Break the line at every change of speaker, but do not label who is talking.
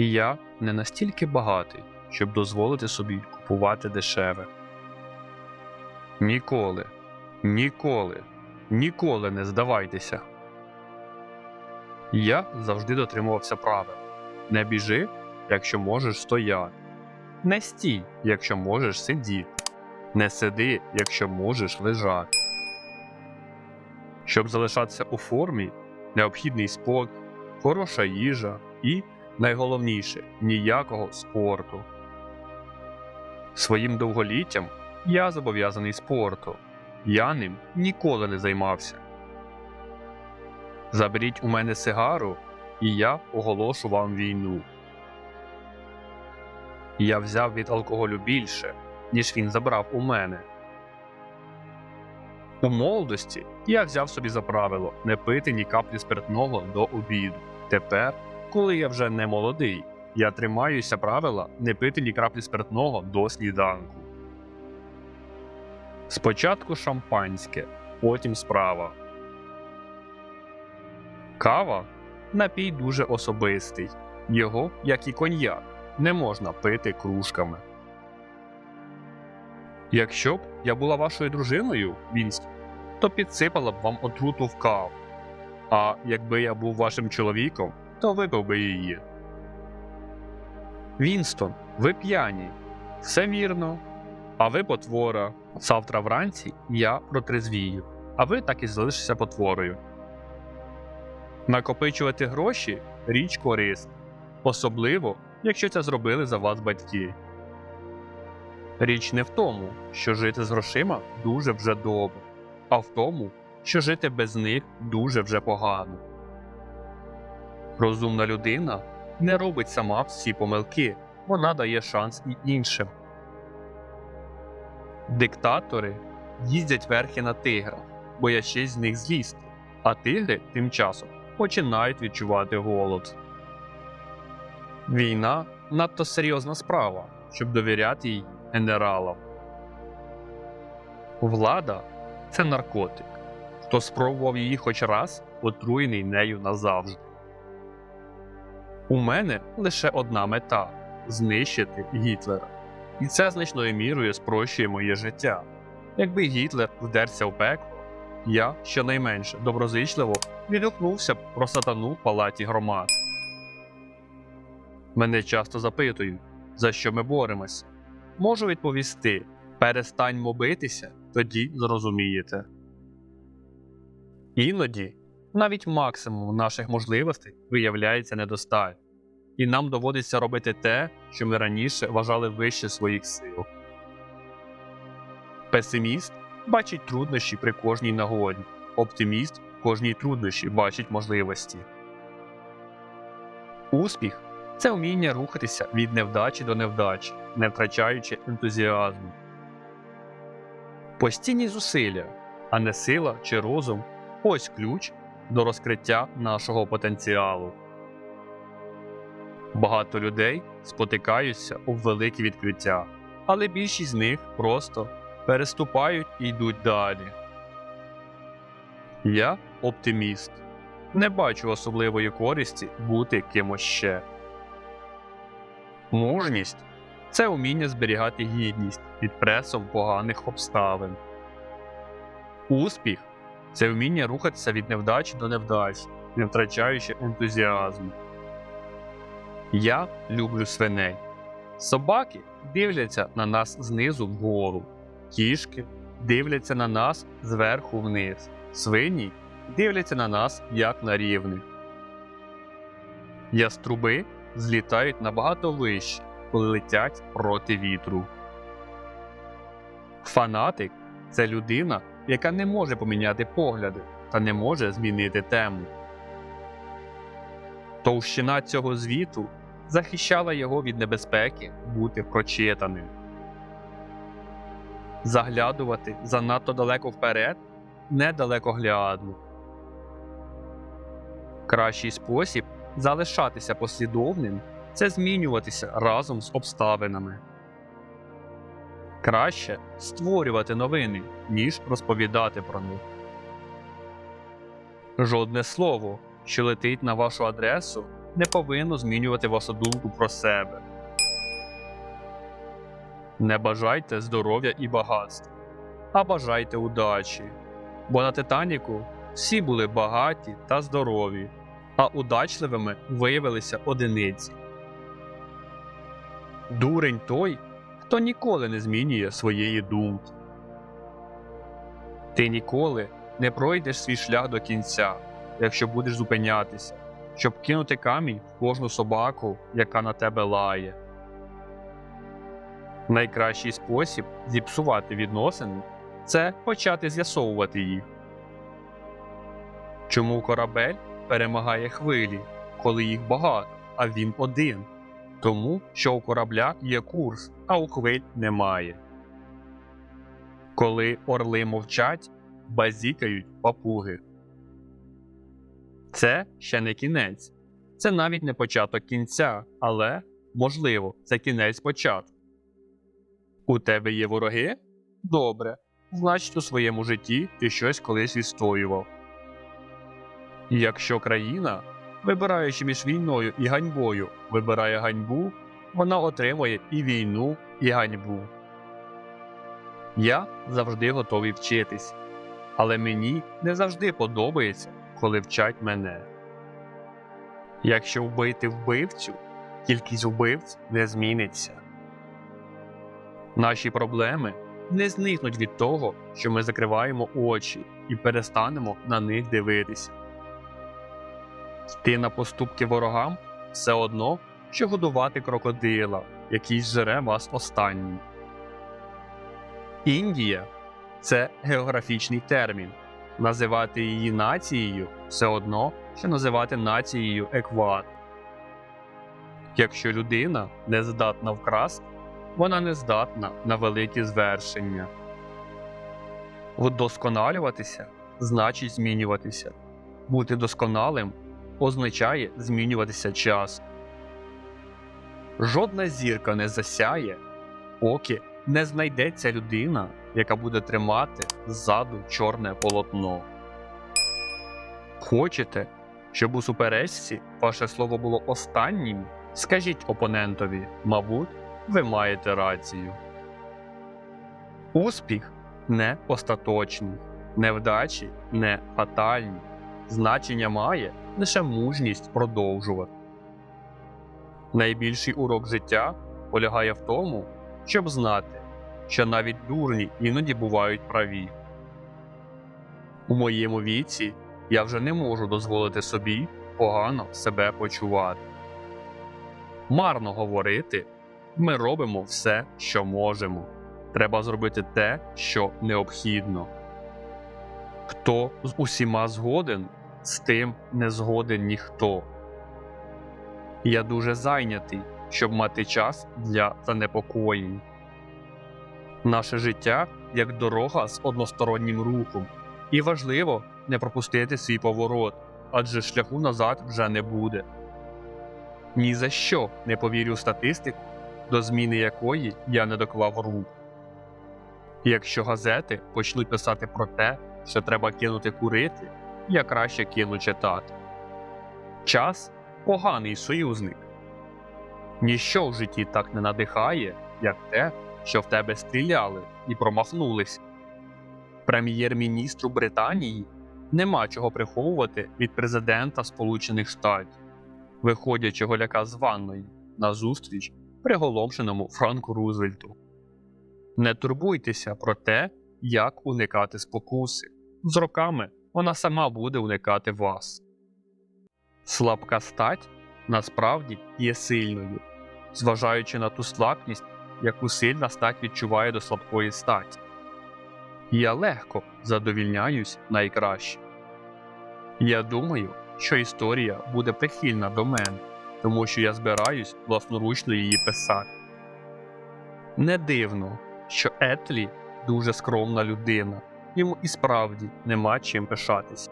І я не настільки багатий, щоб дозволити собі купувати дешеве. Ніколи, ніколи, ніколи не здавайтеся. Я завжди дотримувався правил. Не біжи, якщо можеш стояти. Не стій, якщо можеш сидіти. Не сиди, якщо можеш лежати. Щоб залишатися у формі, необхідний спокій, хороша їжа і, найголовніше, ніякого спорту. Своїм довголіттям я зобов'язаний спорту. Я ним ніколи не займався. Заберіть у мене сигару, і я оголошу вам війну. Я взяв від алкоголю більше, ніж він забрав у мене. У молодості я взяв собі за правило не пити ні каплі спиртного до обіду. Тепер, коли я вже не молодий, я тримаюся правила не пити ні краплі спиртного до сніданку. Спочатку шампанське, потім справа. Кава напій дуже особистий. Його, як і коньяк, не можна пити кружками. Якщо б я була вашою дружиною, Вінстон, то підсипала б вам отруту в каву. А якби я був вашим чоловіком, то випив би її. Вінстон, ви п'яні. Все вірно. А ви потвора. Завтра вранці я протрезвію, а ви так і залишитеся потворою. Накопичувати гроші річ корисна, особливо, якщо це зробили за вас батьки. Річ не в тому, що жити з грошима дуже вже добре, а в тому, що жити без них дуже вже погано. Розумна людина не робить сама всі помилки, вона дає шанс і іншим. Диктатори їздять верхи на тиграх, боячись з них злізти, а тигри тим часом починають відчувати голод. Війна надто серйозна справа, щоб довіряти їй генералам. Влада це наркотик. Хто спробував її хоч раз, отруєний нею назавжди. У мене лише одна мета знищити Гітлера. І це значною мірою спрощує моє життя. Якби Гітлер вдерся в пекло, я щонайменше доброзичливо відгукнувся б про сатану в палаті громад. Мене часто запитують, за що ми боремося. Можу відповісти: перестаньмо битися, тоді зрозумієте. Іноді навіть максимум наших можливостей виявляється недостатньо, і нам доводиться робити те, що ми раніше вважали вище своїх сил. Песиміст бачить труднощі при кожній нагоді, оптиміст в кожній труднощі бачить можливості. Успіх це вміння рухатися від невдачі до невдачі, не втрачаючи ентузіазму. Постійні зусилля, а не сила чи розум ось ключ до розкриття нашого потенціалу. Багато людей спотикаються у великі відкриття, але більшість з них просто переступають і йдуть далі. Я оптиміст. Не бачу особливої користі бути кимось ще. Мужність це вміння зберігати гідність під пресом поганих обставин. Успіх це вміння рухатися від невдачі до невдачі, не втрачаючи ентузіазму. Я люблю свиней. Собаки дивляться на нас знизу вгору, кішки дивляться на нас зверху вниз, свині дивляться на нас як на рівних. Яструби злітають набагато вище, коли летять проти вітру. Фанатик це людина, яка не може поміняти погляди та не може змінити тему. Товщина цього звіту захищала його від небезпеки бути прочитаним. Заглядувати занадто далеко вперед недалекоглядно. Кращий спосіб залишатися послідовним це змінюватися разом з обставинами. Краще створювати новини, ніж розповідати про них. Жодне слово, що летить на вашу адресу, не повинно змінювати вашу думку про себе. Не бажайте здоров'я і багатства, а бажайте удачі. Бо на Титаніку всі були багаті та здорові, а удачливими виявилися одиниці. Дурень той, хто ніколи не змінює своєї думки. Ти ніколи не пройдеш свій шлях до кінця, якщо будеш зупинятися, щоб кинути камінь в кожну собаку, яка на тебе лає. Найкращий спосіб зіпсувати відносини це почати з'ясовувати їх. Чому корабель перемагає хвилі, коли їх багато, а він один? Тому що у корабля є курс, а у хвиль немає. Коли орли мовчать, базікають папуги. Це ще не кінець. Це навіть не початок кінця, але, можливо, це кінець початку. У тебе є вороги? Добре. Значить, у своєму житті ти щось колись відстоював. І Якщо країна, вибираючи між війною і ганьбою, вибирає ганьбу, вона отримує і війну, і ганьбу. Я завжди готовий вчитись, але мені не завжди подобається, коли вчать мене. Якщо вбити вбивцю, кількість вбивць не зміниться. Наші проблеми не зникнуть від того, що ми закриваємо очі і перестанемо на них дивитися. Йти на поступки ворогам все одно, що годувати крокодила, який зжере вас останнім. Індія це географічний термін. Називати її нацією все одно, що називати нацією екватор. Якщо людина не здатна вкрасти, вона не здатна на великі звершення. Вдосконалюватися значить змінюватися. Бути досконалим означає змінюватися час. Жодна зірка не засяє, поки не знайдеться людина, яка буде тримати ззаду чорне полотно. Хочете, щоб у суперечці ваше слово було останнім? Скажіть опонентові, мабуть, ви маєте рацію. Успіх не остаточний, невдачі не фатальні. Значення має лише мужність продовжувати. Найбільший урок життя полягає в тому, щоб знати, що навіть дурні іноді бувають праві. У моєму віці я вже не можу дозволити собі погано себе почувати. Марно говорити, ми робимо все, що можемо. Треба зробити те, що необхідно. Хто з усіма згоден, з тим не згоден ніхто. Я дуже зайнятий, щоб мати час для занепокоєнь. Наше життя як дорога з одностороннім рухом, і важливо не пропустити свій поворот, адже шляху назад вже не буде. Ні за що не повірю статистику, до зміни якої я не доклав рук. Якщо газети почнуть писати про те, що треба кинути курити, я краще кину читати. Час поганий союзник. Ніщо в житті так не надихає, як те, що в тебе стріляли і промахнулися. Прем'єр-міністру Британії нема чого приховувати від президента Сполучених Штатів, виходячи голяка з ванної на зустріч приголомшеному Франку Рузвельту. Не турбуйтеся про те, як уникати спокуси. З роками вона сама буде уникати вас. Слабка стать насправді є сильною, зважаючи на ту слабкість, яку сильна стать відчуває до слабкої статі. Я легко задовільняюсь найкраще. Я думаю, що історія буде прихильна до мене, тому що я збираюсь власноручно її писати. Не дивно, що Етлі дуже скромна людина, йому і справді нема чим пишатись.